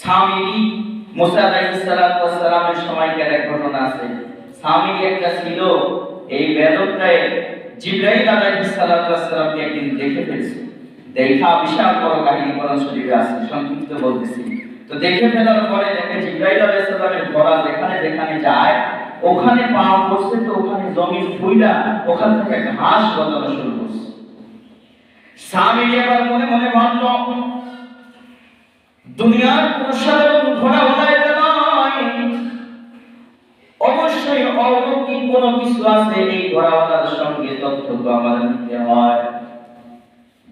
সামিরি মুসা আলাইহিস সালামের সময়কার এক ঘটনা আছে। সামিরি একটা ছিল, এই বেদকটায় জিব্রাইল আলাইহিস সালামকে একদিন দেখে ফেলছে। দেখা বিশাল বড় কাহিনী কোরআন শরীফে আছে, সংক্ষিপ্ত বলতেছি। তো দেখে ফেলার পরে দেখে জিব্রাইল আলাইহিস সালামের ঘোড়া যেখানে যেখানে যায়, ওখানে পা পড়ছে তো ওখানে জমিন ফুইলা ওখান থেকে ঘাস গজানো শুরু করছে। স্বামী এবার মনে মনে ভাবলো দুনিয়ার কোনো সাধারণ ঘোড়া নয়। অবশ্যই অলৌকিক কোনো কিছু আছে, এই ঘোড়াওয়ালার সঙ্গে তথ্য তো আমার নিতে হয়।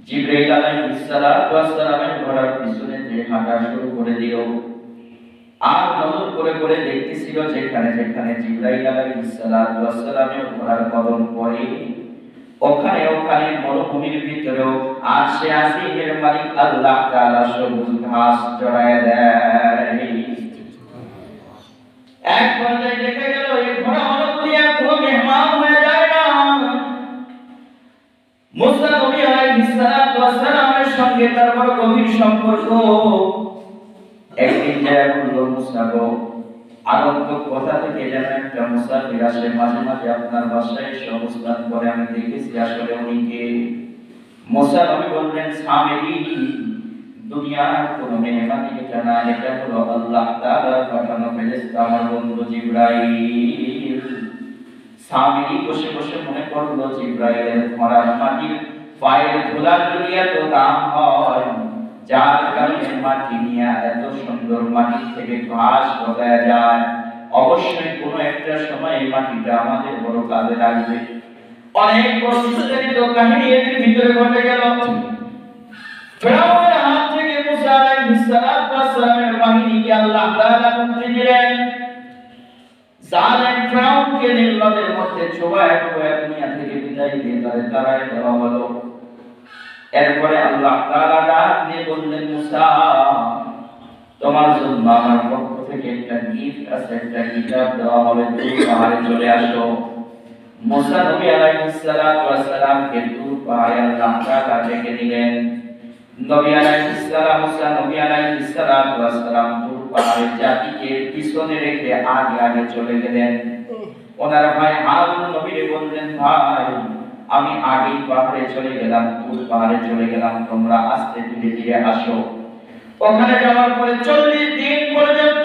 জিব্রাইল আলাইহিস সালাতু ওয়াস সালামের ঘোড়ার পিছনে যে হাঁটা শুরু করে দিও আর নজর করে করে দেখতেছিল যেখানে যেখানে জিব্রাইল আলাইহিস সালাতু ওয়াস সালামের ঘোড়ার কদম পড়ে, ওখানে ওখানে মরুভূমির ভিতরেও আর সে আসিমের মালিক আল্লাহ তাআলা সবুজ ঘাস জড়ায় দেয়। এক পর্যায়ে দেখে গেল, এই ঘোড়া হলো দুনিয়া কোনো মেহমান হয়ে যায় না। মুসা নবী আলাইহিস সালাতু সঙ্গে তার বড় গভীর সম্পর্ক। একদিন যায় বলল মুসা গো আগন্তুক কথা থেকে যেন একটা মুসাফির আসে। মাঝে মাঝে আপনার বাসায় এসে অবস্থান করে, আমি দেখেছি আসলে উনি কে। মুসা নবী বললেন সামেরি দুনিয়ার কোনো মেহমানি এটা না এটা হলো আল্লাহ তাআলার পাঠানো ফেরেশতা, আমার বন্ধু জিবরাইল। সামেরি বসে বসে মনে করল জিবরাইলের মরার মাটির পায়ের ধুলার দুনিয়া তো দাম হয়, যার কারণে মাটি নিয়ে এত সুন্দর মাটি থেকে ঘাস গজায় যায়। অবশ্যই কোনো একটা সময় এই মাটিটা আমাদের বড় কাজে লাগবে। অনেক বিস্তারিত কাহিনী এর ভিতরে ঘটে গেল। ফেরাউনের হাত থেকে মুসা আলাইহিস সালাতু ওয়াস সালামের বাহিনীকে আল্লাহ তাআলা মুক্তি দিলেন। জালেম ফেরাউনকে নির্লজ্জের মধ্যে ছোঁয়ায় ছোঁয়ায় দুনিয়া থেকে বিদায় দিয়ে তাদের তারায় দেওয়া হলো। এরপরে আল্লাহ তাআলা ডাক দিয়ে বললেন, মুসা, তোমার জন্য আমার পক্ষ থেকে একটা গিফট আছে, একটা কিতাব দেওয়া হবে। তুমি পাহাড়ে চলে আসো। মুসা নবী নবী নবী পাহাড়ের জাতিকে পিছনে রেখে আগে আগে চলে গেলেন। ভাই হারুন বললেন, ভাই, আমি আগেই পাহাড়ে চলে গেলাম তুর পাহাড়ে চলে গেলাম, তোমরা আস্তে ধীরে ধীরে আসো। ওখানে যাওয়ার পরে চল্লিশ দিন পর্যন্ত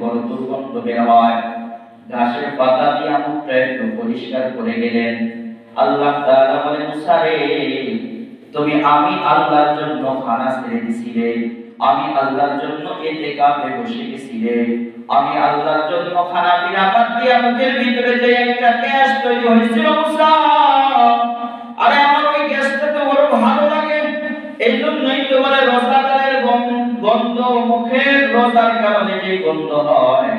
বড় দুর্গন্ধ বের হয় ঘাসের পাতা দিয়ে মুখটা একটু পরিষ্কার করে গেলেন। আল্লাহ তাআলা বলে মুসা তুমি আমি আল্লাহর জন্য খানা ছেড়ে দিছিলে আমি আল্লাহর জন্য এতে কাপে বসে গেছিলে। আমি আল্লাহর জন্য খানা পিনা বাদ দিয়ে মুখের ভিতরে যে একটা গ্যাস তৈরি হয়েছিল, মুসা। রসার কারণে যে গন্ধ হয়?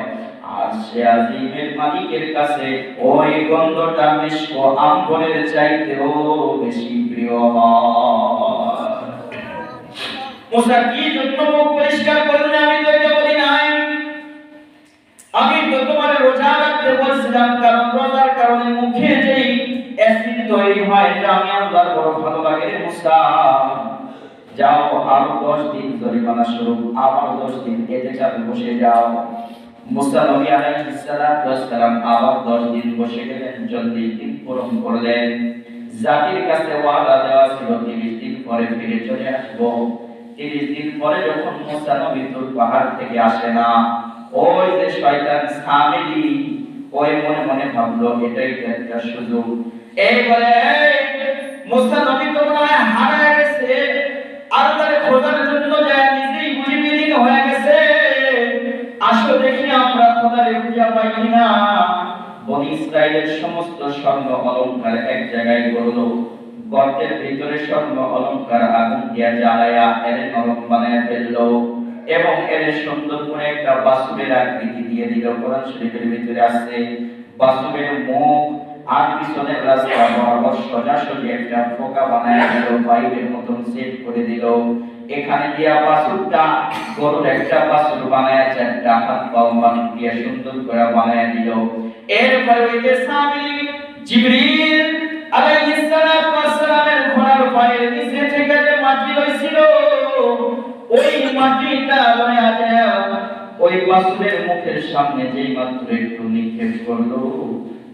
আর সে আজিমের মালিকের কাছে ওই গন্ধটা মিশ্র আম্বরের চাইতেও বেশি প্রিয় মুসা, কি জন্য পরিষ্কার করলেন? আমি তো এটা বলি নাই। আমি তো তোমার রোজা রাখতে বলছিলাম, কারণ রোজার কারণে মুখে যেই অ্যাসিড তৈরি হয়, এটা আমি আল্লাহর বড় ভালো লাগে মুসা। যাও, আরও দশ দিন জরিমানা স্বরূপ, আবার দশ দিন এতে চাপে বসে যাও। মুসা নবী আলাইহিস সালাতু ওয়াস সালাম, আবার দশ দিন বসে গেলেন, চল্লিশ দিন পূরণ করলেন। জাতির কাছে ওয়াদা দেওয়া ছিল, তিরিশ দিন পরে ফিরে চলে আসব। তিরিশ দিন পরে যখন মুসা নবী তুর পাহাড় থেকে আসে না, ওই যে শয়তান সামিলি, ওই মনে মনে ভাবলো, এটাই তো একটা সুযোগ। এই বলে মুসা নবী তো মনে হয় হারায় গেছে। আল্লাহর খোঁজার জন্য যায় নিজেই বুঝি বিলীন হয়ে গেছে আসো দেখি আমরা খোদারে খুঁজে পাই কিনা। বনি ইসরাইলের সমস্ত স্বর্ণ অলংকার এক জায়গায় করল গর্তের ভিতরে স্বর্ণ অলংকার আগুন দিয়া জ্বালায়া এর নরম বানায় ফেলল এবং এর সুন্দর করে একটা বাসুরের আকৃতি দিয়ে দিল। কোরআন শরীফের ভিতরে আছে বাসুরের মুখ আর রাস্তা বরাবর একটা ফোকা বানায় দিল মতন সেট করে দিল। এখানে গরুর একটা বানায় হাত পাও সুন্দর করে বানায় দিল। এরপরে ওই যে সামি জিবরিল ঘোড়ার পায়ের নিচে থেকে যে মাটি ওই মাটিটা ওই বাসুরের মুখের সামনে যেই মাত্র একটু নিক্ষেপ করল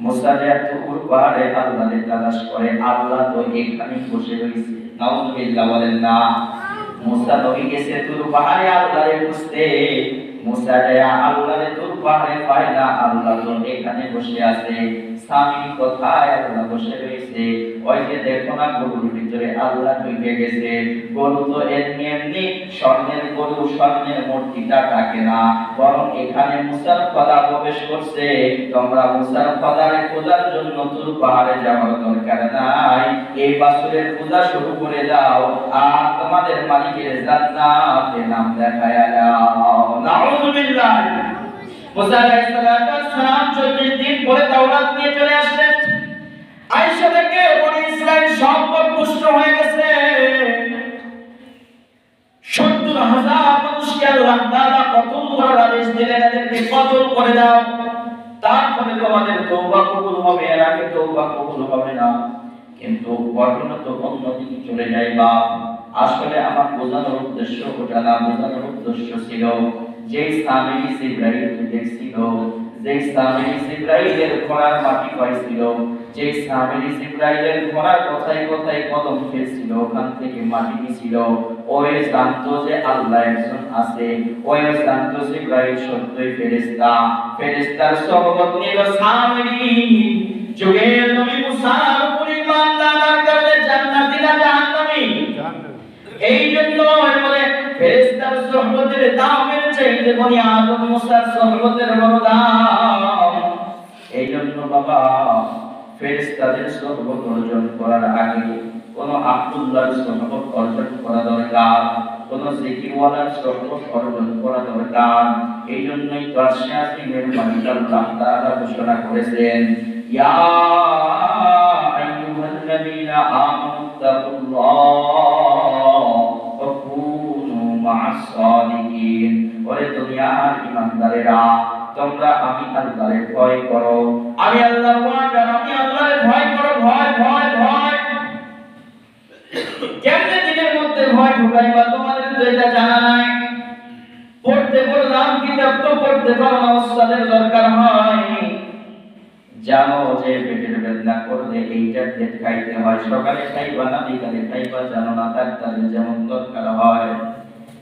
মুসা যে এত উপর পাহাড়ে আল্লাহকে তালাশ করে, আল্লাহ তো এখানে বসে রয়েছে। নাউজুবিল্লাহ বলেন না। মুসা নবী গেছে তুর পাহাড়ে আল্লাহরে খুঁজতে। মুসা যায় আল্লাহরে তুর পাহাড়ে পায় না আল্লাহ তো এখানে বসে আছে। স্বামী কোথায়? আল্লাহ বসে রয়েছে। ওই যে দেখো না, গরুর ভিতরে আল্লাহ ঢুকে গেছে। গরু তো এমনি এমনি স্বর্ণের গরু, স্বর্ণের মূর্তিটা ডাকে না। বরং এখানে মুসার খোদা প্রবেশ করছে। তোমরা মুসার খোদারে খোদার জন্য তুর পাহাড়ে যাওয়ার দরকার নাই। এই বাসুরের পূজা শুরু করে দাও। আর তোমাদের মালিকের জান্নাতে নাম দেখায়া দাও। নাউজুবিল্লাহ মুসা আলাইহিস সালাম 40 দিন পরে তাওরাত নিয়ে চলে আসলেন। আয়েশা থেকে বনি ইসরাইল সব পুষ্ট গেছে। সত্তর হাজার মানুষকে আল্লাহ তাআলা কতল করার আদেশ দিলেন, এদেরকে কতল করে দাও। তারপরে তোমাদের তওবা কবুল হবে, এর আগে তওবা কবুল হবে না। কিন্তু চলে যায় বা আসলে আমার বোঝানোর উদ্দেশ্য ওটা না, বোঝানোর উদ্দেশ্য ছিল যে স্থানে ইব্রাহিম দেখছিল যে স্থানে ইব্রাহিমের ঘোড়ার মাটি পাইছিল যে স্থানে ইব্রাহিমের ঘোড়ার কথায় কথায় কদম ফেলছিল ওখান থেকে মাটি নিছিল। ওই জানতো যে আল্লাহ একজন আছে ওই জানতো যে ইব্রাহিম সত্যই ফেরেশতা। ফেরেশতার সহবত নিল সামরি যুগের নবী মুসার উপর ঈমান আনার কারণে জান্নাতীরা জাহান্নামী। এই জন্য বলে ফেরেশতার সহবতের বনি আদম মুসার সহবতের এই জন্য বাবা, ফেরেশতাদের সহবত অর্জন করার আগে কোন আব্দুল্লাহর সহবত অর্জন করা দরকার, কোন সহবত অর্জন করা দরকার। এই জন্যই কাশে ঘোষণা করেছেন, ইয়া আইয়ুহাল্লাযীনা আমানু তাকুল্লাহ সাদিকিন ওরে দুনিয়ার ঈমানদারেরা তোমরা আমি আল্লাহরে ভয় করো। আমি আল্লাহর ওয়াদা আমি আল্লাহরে ভয় করো, ভয় ভয় ভয়। কেমনে দিনের মধ্যে ভয় ঢুকাইবা? তোমাদের তো এটা জানা নাই। পড়তে বললাম কিতাব তো পড়তে পারো না, ওস্তাদের দরকার হয়। জানো যে পেটের বেদনা করলে এইটা পেট খাইতে হয়। সকালে খাইবা না, বিকালে খাইবা, জানো না, ডাক্তারের যেমন দরকার হয়।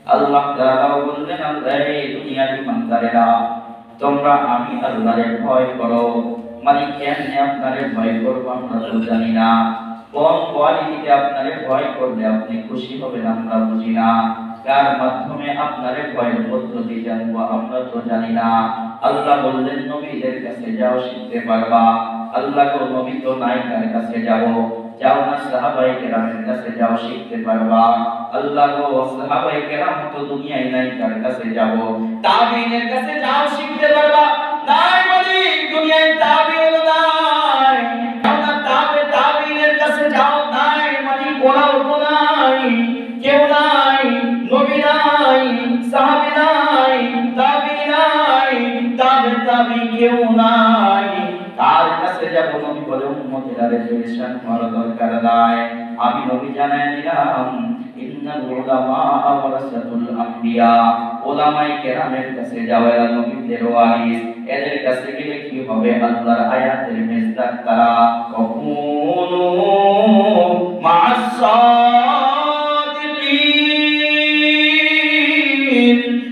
আল্লাহ তাআলা বললেন আমরা এই দুনিয়ার ইমানদারেরা তোমরা আমি আল্লাহরে ভয় করো। মানে কেন আপনারে ভয় করব আমরা তো জানি না। কোন কোয়ালিটিতে আপনারে ভয় করলে আপনি খুশি হবেন আমরা বুঝি না। কার মাধ্যমে আপনারে ভয়ের পদ্ধতি জানব আমরা তো জানি না। আল্লাহ বললেন, নবীদের কাছে যাও, শিখতে পারবা। আল্লাহ নবী তো নাই কার কাছে যাও যাও না সাহাবাই কেরামের কাছে যাও, শিখতে পারবা। আল্লাহ গো সাহাবাই কেরাম তো দুনিয়ায় নাই, কার কাছে যাব? তাবিনের কাছে যাও, শিখতে পারবা। নাই বলি, দুনিয়ায় তাবিন নাই পেরেশান হওয়ার দরকার নাই আমি নবী জানাই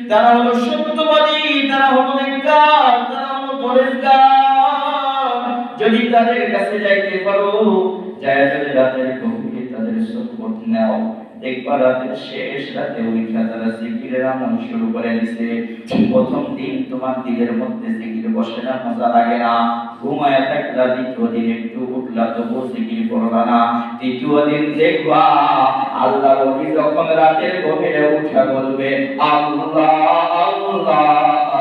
তারা হলো সত্যবাদী তারা হলো তারা হলো যদি তাদের কাছে যাইতে পারো যায় যদি রাতের গভীরে তাদের সপোর্ট নাও, দেখবা রাতের শেষ রাতে উঠা তারা জিকিরের আমল শুরু করে দিছে। প্রথম দিন তোমার দিলের মধ্যে জিকির বসে না, মজা লাগে না। ঘুমায় থাকলা, দ্বিতীয় দিন একটু উঠলা তবু জিকির করলা না। তৃতীয় দিন দেখবা আল্লাহ রবি যখন রাতের গভীরে উঠা বলবে, আল্লাহ আল্লাহ।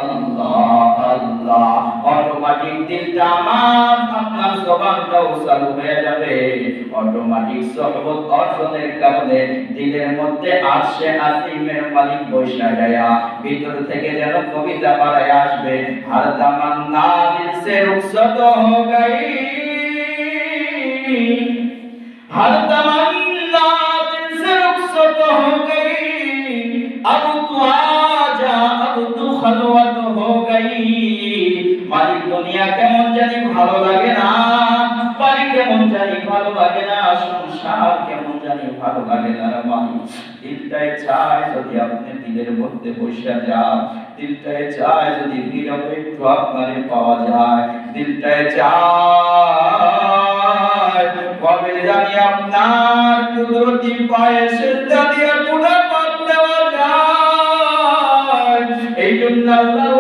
আল্লাহ অটোমেটিক দিলটা আমার আপনার জবানটাও চালু হয়ে যাবে অটোমেটিক সহবত অর্জনের কারণে দিলের মধ্যে আসে আসিমের মালিক বৈশা গায়া ভিতর থেকে যেন কবিতা পাড়ায় আসবে হর তামান্না দিল সে রুখসত হো গই हर तमन्ना दिल से रुखसत हो गई अब तू आजा अब तू खलवत हो गई মালিক দুনিয়া কেমন জানি ভালো লাগে না, বাড়ি কেমন জানি ভালো লাগে না, সংসার কেমন জানি ভালো লাগে না রে মালিক দিলটাই চায় যদি আপনি দিলের মধ্যে বসে যান দিলটাই চায় যদি নীরবে একটু আপনারে পাওয়া যায় দিলটাই চায় কবে জানি আপনার কুদরতি পায়ে সেজদা দিয়ে পুরা পাপ দেওয়া যায়। এই জন্য আল্লাহ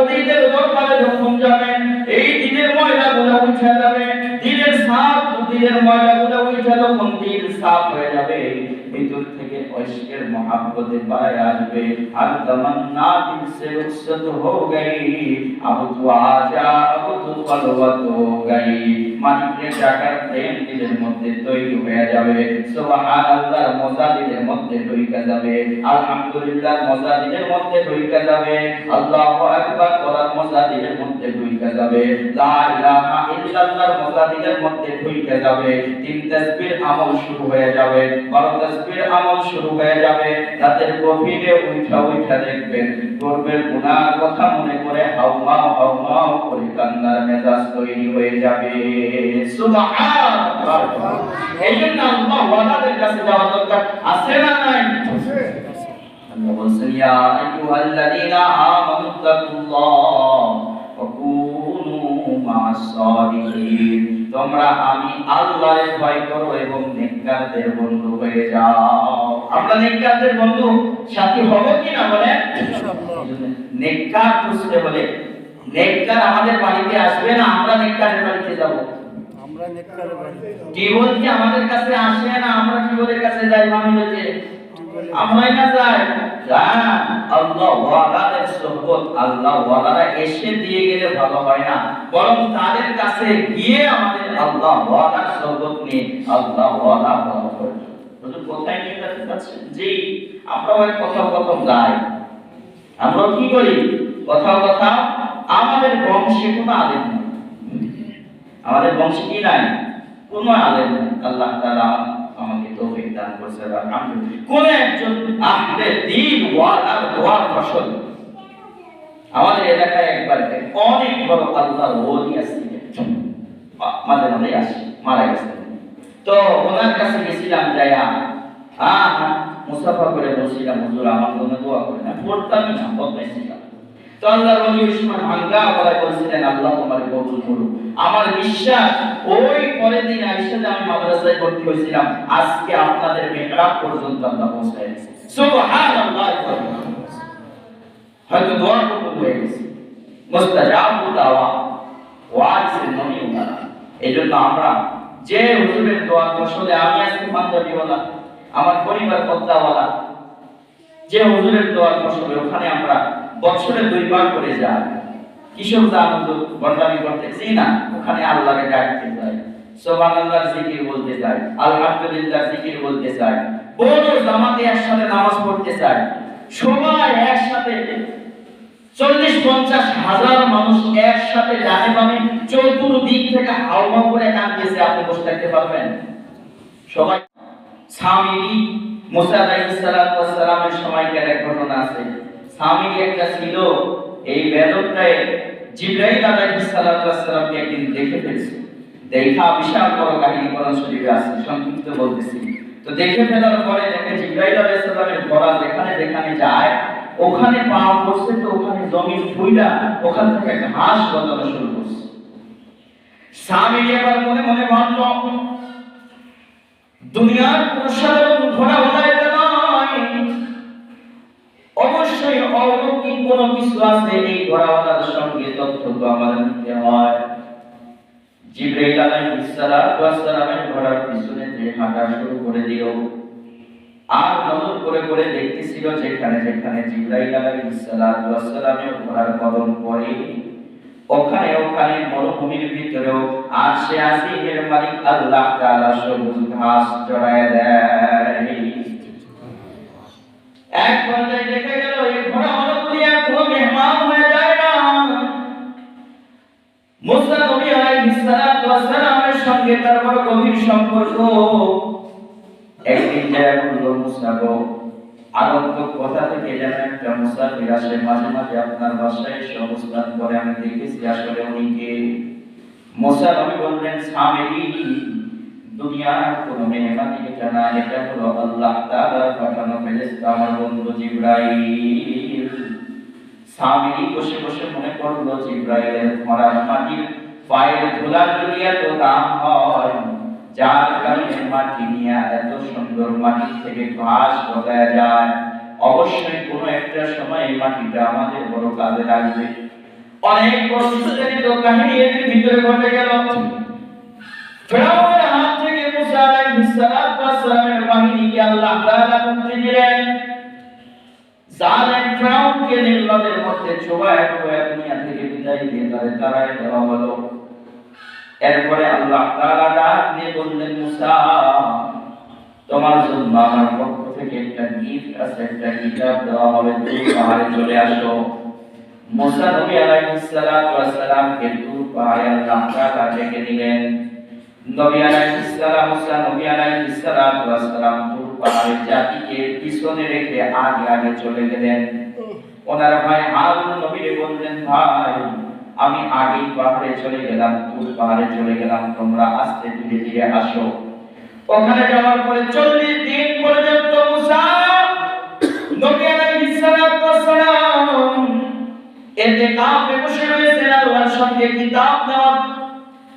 নিজের ময়লাগুলো উঠে তখন দিল সাফ হয়ে যাবে। ভিতর থেকে ঐশকের মহাব্বতে পায় আসবে। আর তমন না দিল সে উৎসত হো গই। আব তু আজা আব তু ফলবত হো গই। মালিকের ডাকার প্রেম দিলের মধ্যে তৈরি হয়ে যাবে। সুবহানাল্লাহর মজা দিলের মধ্যে ঢুকে যাবে। আলহামদুলিল্লাহ মজা দিলের মধ্যে ঢুকে যাবে। আল্লাহু আকবার বলার মজা দিলের মধ্যে ঢুকে যাবে। লা ইলাহা ইল্লাল্লাহর মজা দিলের মধ্যে ঢুকে যাবে। তিন তাসবির আমল শুরু হয়ে যাবে। বারো তাসবির আমল শুরু হয়ে যাবে। রাতের গভীরে উঠা উঠা দেখবেন গর্বের গুনার কথা মনে করে হাউমাউ হাউমাউ করে কান্নার মেজাজ তৈরি হয়ে যাবে। সুবহানাল্লাহ। এই আল্লাহ ওয়ালাদের কাছে যাওয়া দরকার। আছে না নাই? আল্লাহ বলছেন ইয়া আইয়ুহাল্লাযীনা আমানু তাকুল্লাহ ওয়া কুনু মা'আস সাদিকিন তোমরা আমি আল্লাহর ভয় করো এবং নেককারদের বন্ধু হয়ে যাও। আমরা নেককারদের বন্ধু সাথী হব কি না বলেন নেককার খুঁজতে বলে নেককার আমাদের বাড়িতে আসবে না আমরা নেককারের বাড়িতে যাব। আমরা নেককারে বাড়ি টিউবওয়েল কি আমাদের কাছে আসে না আমরা টিউবওয়েলের কাছে যাই মানুষের আমরাই না যাই হ্যাঁ, আল্লাহ ওয়ালাদের সোহবত আল্লাহ ওয়ালারা এসে দিয়ে গেলে ভালো হয় না। বরং তাদের কাছে গিয়ে আমাদের আল্লাহ ওয়ালার সোহবত নিয়ে আল্লাহ ওয়ালা ভালো করে। কোথায় নিয়ে যেতে চাচ্ছেন জি আমরা ওই কোথাও কোথাও যাই। আমরা কি করি? কথা কোথাও আমাদের বংশে কোনো আলেম নেই। আমাদের বংশে কি নাই? কোনো আলেম নেই। আল্লাহ তাআলা আমাকে তৌফিক দান করছে কোন একজন আহলে দ্বীন ওয়ালার দোয়ার ফসল আমাদের এলাকায় একবার অনেক বড় আল্লাহর ওলি আসছিলেন মাঝে মাঝে আসে, মারা গেছে। তো ওনার কাছে গেছিলাম যাইয়া। হ্যাঁ মুসাফা করে বলছিলাম, হুজুর, আমার জন্য দোয়া করে না পড়তামই না বদমাইছিলাম তো বলায় বলছিলেন, আল্লাহ তোমার কবুল করুক। আমার বিশ্বাস, ওই পরের দিন আমি মাদ্রাসায় ভর্তি হয়েছিলাম, আজকে আপনাদের পর্যন্ত আল্লাহ সুবহানাল্লাহ, হয়তো দোয়া কবুল হয়ে গেছে। দাওয়া ওয়ারিসের নবী আমরা যে হুজুরের দোয়া আমি আজকে আমার পরিবার পদ্মাওয়ালা যে হুজুরের দোয়ার ফসলে ওখানে আমরা বছরে দুইবার করে যাই কিশোর দান হুজুর বন্ডামি করতেছি না, ওখানে আল্লাহকে ডাকতে যাই সুবহানাল্লাহ জিকির বলতে যাই আলহামদুলিল্লাহ জিকির বলতে চাই বড় জামাতে একসাথে নামাজ পড়তে চাই সবাই একসাথে চল্লিশ পঞ্চাশ হাজার মানুষ একসাথে ডানে বামে চতুর্দিক থেকে হাওয়া করে কাঁদতেছে আপনি বসে থাকতে পারবেন? সবাই সামিরি মুসা আলাইহিস সালামের সময়কার এক ঘটনা আছে। সামিরি একটা ছিল, এই বেদকটায় জিব্রাইল আলাইহিস সালাতু ওয়াস সালামকে একদিন দেখে ফেলছে। দেখা বিশাল বড় কাহিনী কোরআন শরীফে আছে, সংক্ষিপ্ত বলতেছি। তো দেখে ফেলার পরে দেখে জিব্রাইল আলাইহিস সালামের ঘোড়া যেখানে যেখানে যায়, ওখানে পা পড়ছে তো ওখানে জমি ফুইলা ওখান থেকে ঘাস গজানো শুরু করছে। স্বামী এবার মনে মনে ভাবল, দুনিয়ার সাধারণ ঘোড়া ওলা এটা নয় অবশ্যই অলৌকিক কোন কিছু আছে এই ঘোড়াওয়ালার সঙ্গে তথ্য আমাদের নিতে হয়। জিব্রাইল ঘোড়ার পিছনে যে হাঁটা শুরু করে দিল, আর নজর করে করে দেখতেছিল যেখানে যেখানে জিব্রাইল ঘোড়ার কদম পড়ে, ওখানে ওখানে মরুভূমির ভিতরেও আর সে আসিমের মালিক আল্লাহ তাআলা সবুজ ঘাস জড়ায় দেয়। এক পর্যায়ে দেখে গেল, এই ঘোড়া আর কোনো মেহমান হয়ে যায় না। মুসা নবী আলাইহিস সঙ্গে তার বড় গভীর সম্পর্ক। একদিন যায় বলল মুসা গো আগন্ত কথা থেকে যেন একটা মুসাফির আসে। মাঝে মাঝে আপনার বাসায় এসে অবস্থান করে আমি দেখেছি আসলে উনি কে। মুসা নবী বললেন সামেরি দুনিয়ার কোন মেহমানি এটা না এটা হলো আল্লাহ তাআলার পাঠানো ফেরেশতা আমার বন্ধু জিবরাইল। সামিরি বসে বসে মনে করল, জিব্রাইলের মরার মাটির পায়ের ধুলার দুনিয়া তো দাম হয়, যার কারণে মাটি নিয়ে এত সুন্দর মাটি থেকে ঘাস গজায় যায়, অবশ্যই কোনো একটা সময় মাটিটা আমাদের বড় কাজে লাগবে। অনেক কাহিনী এর ভিতরে ঘটে গেল। হাত থেকে আলাইহিস সালাতু ওয়াস বাহিনীকে আল্লাহ তাআলা মুক্তি দিলেন। জালেম ফেরাউনকে নির্লজের মধ্যে ছোবায় ছোবায় দুনিয়া থেকে বিদায় দিয়ে তাদের তারাই দেওয়া হলো। এরপরে আল্লাহ তাআলা ডাক দিয়ে বললেন, মুসা, তোমার জন্য আমার পক্ষ থেকে একটা গিফট আছে, একটা কিতাব দেওয়া হবে, তুমি পাহাড়ে চলে আসো। মুসা নবী আলাইহিস সালাতু ওয়াস দূর পাহাড়ে আল্লাহ তাআলা ডেকে দিলেন। নবী আলাইহিস সালাম মুসা নবী আলাইহিস সালাতু ওয়াসসালাম দূর পাহাড়ের জাতিকে পিছনে রেখে আগে আগে চলে গেলেন। ওনার ভাই হারুন নবীরে বললেন ভাই আমি আগেই পাহাড়ে চলে গেলাম তুর পাহাড়ে চলে গেলাম তোমরা আস্তে ধীরে ধীরে আসো। ওখানে যাওয়ার পরে চল্লিশ দিন পর্যন্ত মুসা নবী আলাইহিস সালাম এতে কাপে বসে রয়েছেন আল্লাহর সঙ্গে কিতাব দেওয়ার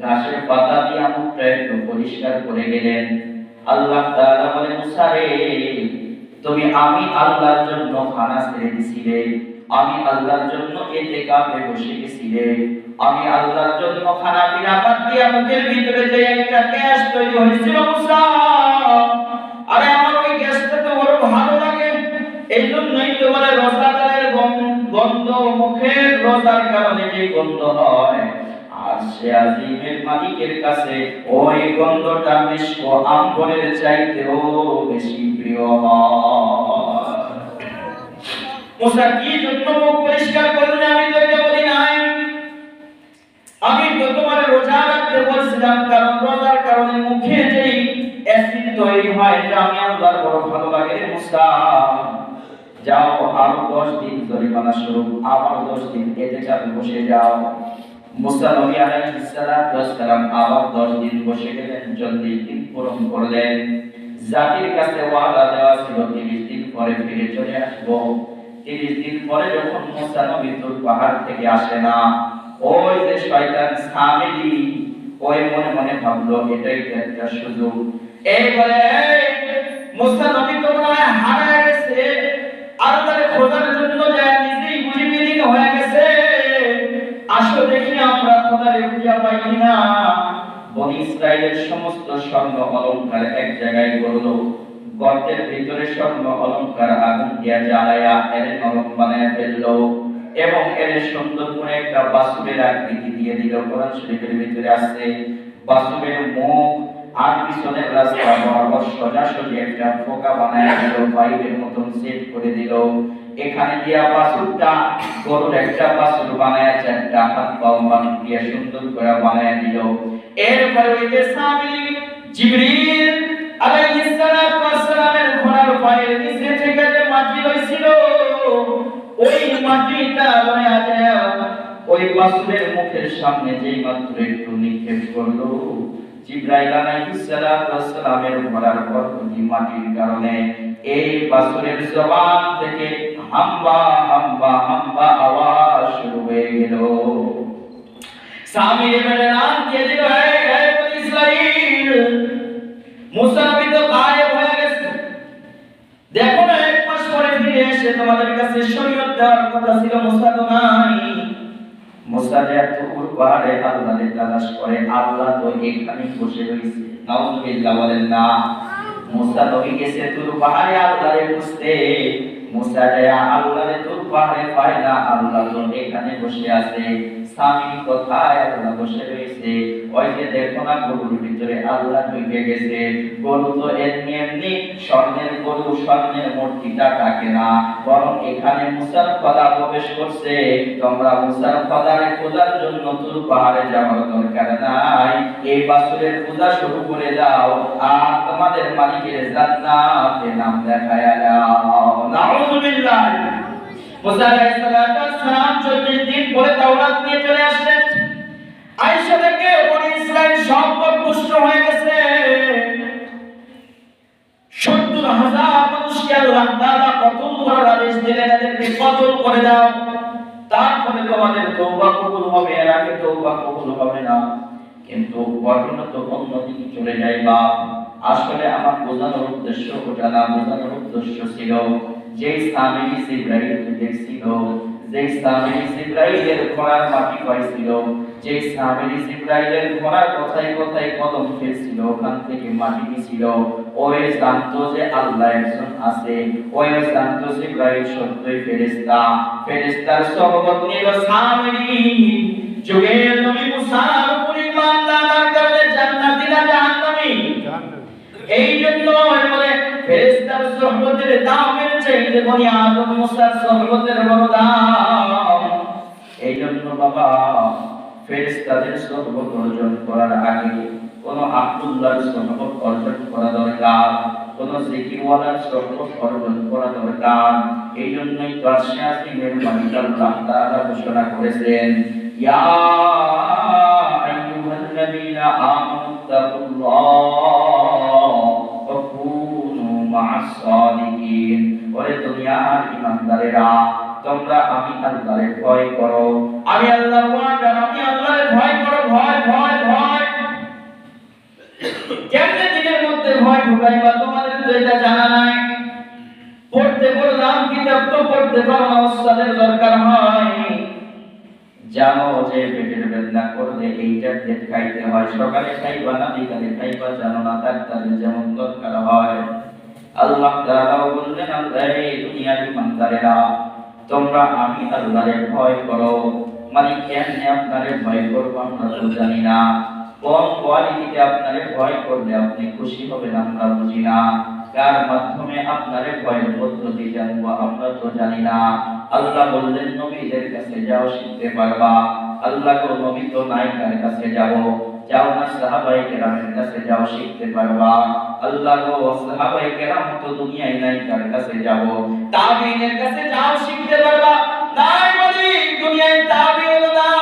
ঘাসের পাতা দিয়ে মুখটা একটু পরিষ্কার করে গেলেন। আল্লাহ বলে মুসা রে তুমি আমি আল্লাহর জন্য খানা ছেড়ে দিছিলে। আমি আল্লাহর জন্য এতে কাপে বসে গেছিলে। আমি আল্লাহর জন্য খানা বাদ দিয়া মুখের ভিতরে যে একটা গ্যাস তৈরি হয়েছিল, মুসা। আরে আমার ওই গ্যাসটা তো বড় ভালো লাগে। এই জন্যই তো বলে রোজাদারের গন্ধ, মুখের রোজার কারণে যে গন্ধ হয়। সে আজিমের মালিকের কাছে, ওই গন্ধটা মিশ্র আম্বরের চাইতেও বেশি প্রিয় মুসা কি জন্য পরিষ্কার করলেন আমি তো বলি নাই। আমি তো তোমার রোজা রাখতে বলছিলাম, কারণ রোজার কারণে মুখে যেই অ্যাসিড তৈরি হয়, এটা আমি আল্লাহর বড় ভালো লাগে মুসা। যাও আরও দশ দিন জরিমানা স্বরূপ আবার দশ দিন এতে চাপে বসে যাও। মুসা নবী আলাইহিস সালাম আবার দশ দিন বসে গেলেন, চল্লিশ দিন পূরণ করলেন। জাতির কাছে ওয়াদা দেওয়া ছিল, তিরিশ দিন পরে ফিরে চলে আসব। তিরিশ দিন পরে যখন মুসা নবী তুর পাহাড় থেকে আসে না, ওই যে শয়তান সামিলি, ওই মনে মনে ভাবলো, এটাই তো একটা সুযোগ। এই মুসা নবী তো মনে হারায় গেছে আল্লাহর খোঁজার জন্য যায় খোদারে খুঁজে পাই কিনা বনি ইসরায়েলের সমস্ত স্বর্ণ অলংকার এক জায়গায় করল গর্তের ভিতরে স্বর্ণ অলংকার আগুন দিয়া জ্বালায়া এর নরম বানায় ফেলল এবং এর সুন্দর করে একটা বাসুবের আকৃতি দিয়ে দিল। কোরআন ভিতরে আছে বাসুবের মুখ আর পিছনের একটা ফোকা বানায় দিল, পাইপের মতন সেট করে দিল। এখানে দিয়া বাসুরটা, গরুর একটা বাসুর বানায় চারটা হাত দিয়ে সুন্দর করে বানায় দিল। এরপরে ওই যে সামিল জিবরিল আলাইহিস সালামের ঘোড়ার নিচে থেকে যে মাটি হইছিল ওই মাটিটা ওই মুখের সামনে যেই মাত্র একটু নিক্ষেপ করল আলাইহিস সালামের ঘোড়ার পরপরই মাটির কারণে এই বাসুরের জবান থেকে হাম্বা হাম্বা হাম্বা আওয়াজ শুরু হয়ে গেল। সামির ইবনে নাম দিয়ে দিল, হে হে ইসরাইল মুসা নবী তো গায়েব হয়ে গেছে। দেখো না, এক মাস পরে ফিরে এসে তোমাদের কাছে শরীয়ত দেওয়ার কথা ছিল, মুসা তো নাই। মুসা যে এত পাহাড়ে আল্লাহরে তালাশ করে, আল্লাহ তো এখানে বসে রয়েছে। নাউজুবিল্লাহ বলেন না, মুসা নবী গেছে তুর পাহাড়ে আল্লাহরে খুঁজতে। মুসা যায় আল্লাহরে তুর পাহাড়ে পায় না আল্লাহ তো এখানে বসে আছে। স্বামী কোথায় আল্লাহ বসে রয়েছে। ওই যে দেখো না, গরুর ভিতরে আল্লাহ ঢুকে গেছে। গরু তো এমনি এমনি স্বর্ণের গরু, স্বর্ণের মূর্তিটা ডাকে না। বরং এখানে মুসার খোদা প্রবেশ করছে। তোমরা মুসার খোদারে খোদার জন্য তুর পাহাড়ে যাওয়ার দরকার নাই। এই বাসুরের পূজা শুরু করে দাও। আর তোমাদের মালিকের জান্নাতে নাম দেখায় দাও। নাউজুবিল্লাহ। মুসা আলাইহিস সালাম 40 দিন পরে তাওরাত নিয়ে চলে আসলেন। আয়েশা থেকে বনি ইসরাইল সব পুষ্ট গেছে। সত্তর হাজার মানুষকে আল্লাহ তাআলা কতল করার আদেশ দিলেন এদেরকে কতল করে দাও। তারপরে তোমাদের তওবা কবুল হবে। এর আগে তওবা কবুল হবে না। কিন্তু ঘটনা তো অন্যদিকে চলে যায় বা আসলে আমার বোঝানোর উদ্দেশ্য, ওটা না, বোঝানোর উদ্দেশ্য ছিল যে স্থানে ইব্রাহিম দেখছিল যে স্থানে ইব্রাহিমের ঘোড়ার মাটি পাইছিল যে স্থানে ইব্রাহিমের ঘোড়ার কথাই কথাই কদম ফেলছিল ওখান থেকে মাটি নিছিল। ওই জানতো যে আল্লাহ একজন আছে ওই জানতো যে ইব্রাহিম সত্যই ফেরেশতা। ফেরেশতার সহবত নিল সামরি যুগের নবী মুসার উপর ঈমান আনার কারণে জান্নাতি না জাহান্নামী। এই জন্য বলে ফেরেশতার সহবতের দামের চাইতে বনি আদম মুসার সহবতের বড় দাম এই জন্য বাবা, ফেরেশতাদের সহবত অর্জন করার আগে কোন আব্দুল্লাহর সহবত অর্জন করা দরকার, কোন জিকিরওয়ালার সহবত অর্জন করা দরকার। এই জন্যই কাশিয়া সিংহের মালিক ঘোষণা করেছেন, ইয়া আইয়ুহাল্লাযীনা আমানু তাকুল্লাহ সাদিকিন ওরে দুনিয়ার ইমানদারেরা, তোমরা আমি আল্লাহরে ভয় করো। আমি আল্লাহর ওয়াদা আমি আল্লাহরে ভয় করো, ভয় ভয় ভয়। কেমনে দিনের মধ্যে ভয় ঢুকাইবা? তোমাদের তো এটা জানা নাই। পড়তে বললাম, কিতাব তো পড়তে পারো না, ওস্তাদের দরকার হয়। জানো যে পেটের বেদনা করলে এইটা পেট খাইতে হয়। সকালে খাইবা না, বিকালে খাইবা, জানো না, ডাক্তারের যেমন দরকার হয়। আল্লাহ তাআলা বললেন, আল্লাহ, এই দুনিয়ার ইমানদারেরা তোমরা আমি আল্লাহরে ভয় করো। মানে কেমনে আপনারে ভয় করব আমরা তো জানি না। কোন কোয়ালিটিতে আপনারে ভয় করলে আপনি খুশি হবেন আমরা বুঝি না। কার মাধ্যমে আপনারে ভয়ের পদ্ধতি জানব আমরা তো জানি না। আল্লাহ বললেন, নবীদের কাছে যাও, শিখতে পারবা। আল্লাহ নবী তো নাই কার কাছে যাও যাও না সাহাবাই কেরামের কাছে যাও শিখতে পারবা আল্লাহ গো সাহাবাই কেরাম তো দুনিয়ায় নাই কার কাছে যাব তাবিনের কাছে যাও শিখতে পারবা নাই বলি দুনিয়ায় তাবিন নাই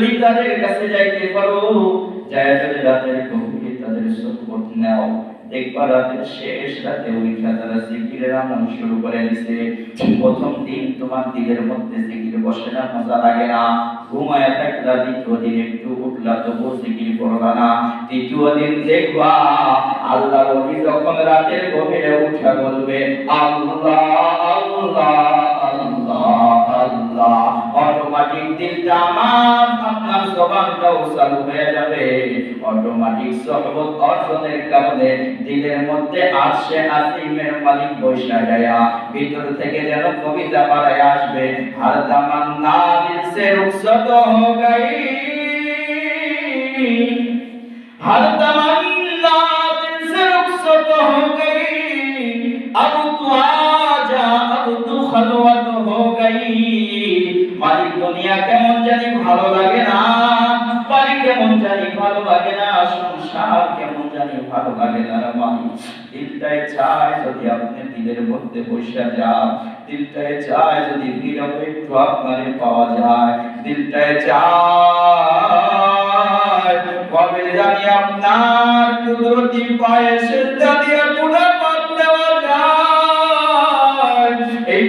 যদি তাদের কাছে যাইতে পারো। যায় যদি রাতের গভীরে তাদের সুখবত নাও, দেখবা রাতের শেষ রাতে জিকিরের আমল শুরু করে দিছে। প্রথম দিন তোমার মধ্যে জিকির বসে না, মজা লাগে না। ঘুমায় থাকলা, দ্বিতীয় দিন একটু উঠলা তবু জিকির না। তৃতীয় দিন দেখবা আল্লাহ রবি যখন রাতের গভীরে উঠা বলবে, আল্লাহ আল্লাহ আল্লাহ আল্লাহ। অটোমেটিক দিলটা আমার আপনার জবানটাও চালু হয়ে যাবে অটোমেটিক সহবত অর্জনের কারণে দিলের মধ্যে আসে আসিমের মালিক বৈশা যায়া ভিতর থেকে যেন কবিতা পাড়ায় আসবে হর তামান্না দিল সে রুখসত হো গই हर तमन्ना दिल से रुखसत हो गई अब तू জানি ভালো লাগে না রে মালিক দিলটায় চায় যদি আপনি দিলের মধ্যে বসে যান। দিলটায় চায় যদি নীরবে একটু আপনারে পাওয়া যায়। দিলটায় চায়, কবে জানি আপনার কুদরতি পায়ে সেজদা দিয়ে পুরা এই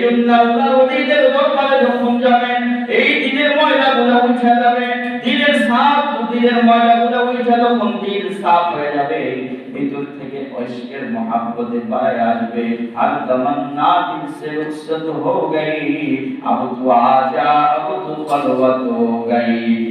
যাবেন, এই দিনের ময়লাগুলো উঠে যাবে। দিনের সাপ দিনের ময়লাগুলো عشقের محبت পায় جبے ہر دمنا দিল سے رخصت ہو گئی۔ اب تو آجا، اب تو خلوت ہو گئی۔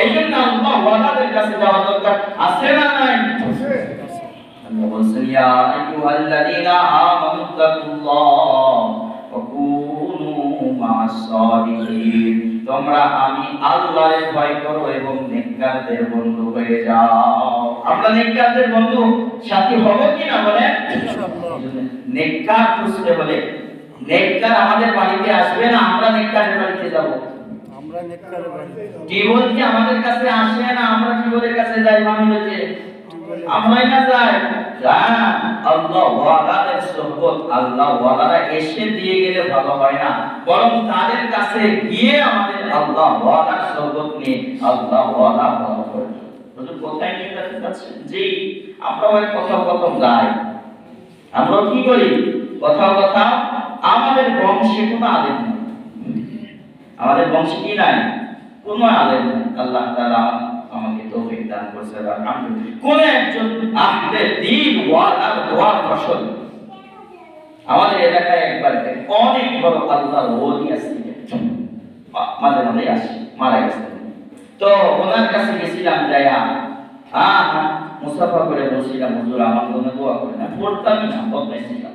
এই জন্য আল্লাহ ওয়ালাদের কাছে যাওয়া দরকার। আছে না নাই? আল্লাহ বলছেন ইয়া আইয়ুহাল্লাযীনা আমানু তাকুল্লাহ ওয়া কুনু মা'আস সাদিকিন তোমরা আমি আল্লাহর ভয় করো এবং নেককারদের বন্ধু হয়ে যাও। আমরা নেককারদের বন্ধু সাথী হব কি না বলেন? ইনশাআল্লাহ। নেককার খুঁজতে বলে নেককার আমাদের বাড়িতে আসবে না আমরা নেককারের বাড়িতে যাব। আমরা নেককারে বাড়ি টিউবওয়েল কি আমাদের কাছে আসে না আমরা টিউবওয়েলের কাছে যাই মামি হচ্ছে আমরাই না যাই। হ্যাঁ আল্লাহ ওয়ালাদের সোহবত আল্লাহ ওয়ালারা এসে দিয়ে গেলে ভালো হয় না। বরং তাদের কাছে গিয়ে আমাদের আল্লাহ ওয়ালার সোহবত নিয়ে আল্লাহ ওয়ালা ভালো করে। কোথায় নিয়ে যেতে চাচ্ছেন জি আমরা ওই কোথাও কোথাও যাই। আমরা কি করি? কোথাও কোথাও আমাদের বংশে কোনো আলেম নেই। আমাদের বংশে কি নাই? কোনো আলেম নাই। আল্লাহ তাআলা আমাকে তৌফিক দান করেছে কোন একজন আহলে দ্বীন ওয়ালার দোয়ার ফসল আমাদের এলাকায় একবার অনেক বড় আল্লাহর ওলি আসছিলেন মাঝে মাঝে আসে, মারা গেছে। তো ওনার কাছে গেছিলাম যাইয়া হ্যাঁ মুসাফা করে বসছিলাম, হুজুর, আমার জন্য দোয়া করে না পড়তামই না বদলাইছিলাম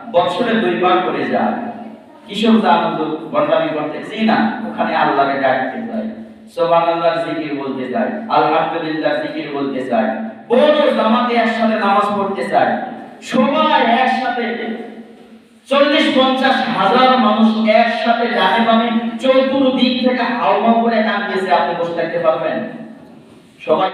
বছরে দুইবার করে যাই কিশোর দান হুজুর বন্ডামি করতেছি না, ওখানে আল্লাহকে ডাকতে যাই সুবহানাল্লাহ জিকির বলতে যাই আলহামদুলিল্লাহ জিকির বলতে যাই বড় জামাতে একসাথে নামাজ পড়তে চাই সবাই একসাথে চল্লিশ, পঞ্চাশ হাজার মানুষ একসাথে ডানে বামে চতুর্দিক থেকে হাওয়া করে কান দিয়েছে আপনি বসে থাকতে পারবেন? সবাই